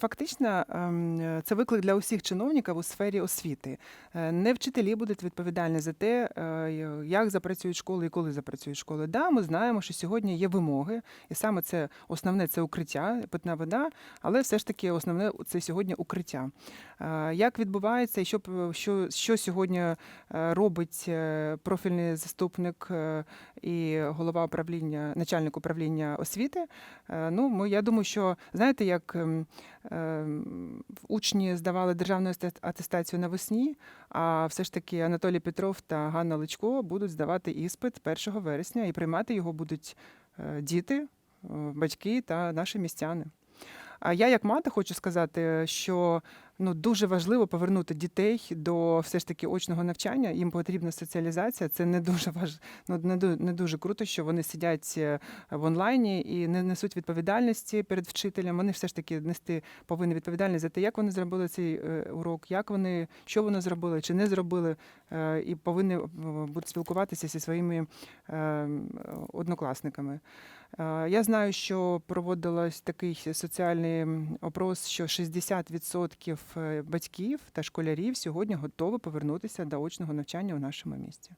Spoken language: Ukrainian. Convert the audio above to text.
Фактично, ем, це виклик для усіх чиновників у сфері освіти. Е, Не вчителі будуть відповідальні за те, е, як запрацюють школи і коли запрацюють школи. Да, ми знаємо, що сьогодні є вимоги, і саме це основне це укриття, питна вода, але все ж таки основне це сьогодні укриття. Е, Як відбувається і що, що, що сьогодні робить профільний заступник і голова управління, начальник управління освіти? Ну, ми, я думаю, що знаєте, як. Ем, Учні здавали державну атест- атестацію навесні, а все ж таки Анатолій Петров та Ганна Личко будуть здавати іспит 1 вересня і приймати його будуть е, діти, е, батьки та наші містяни. А я, як мати, хочу сказати, що ну дуже важливо повернути дітей до все ж таки очного навчання. Їм потрібна соціалізація. Це не дуже важ... ну, не, не дуже круто, що вони сидять е, в онлайні і не несуть відповідальності перед вчителем. Вони все ж таки нести повинні відповідальність за те, як вони зробили цей е, урок, як вони що вони зробили чи не зробили, е, і повинні будуть спілкуватися зі своїми е, однокласниками. Я знаю, що проводилось такий соціальний опрос, що 60% е, батьків та школярів сьогодні готові повернутися до очного навчання у нашому місті.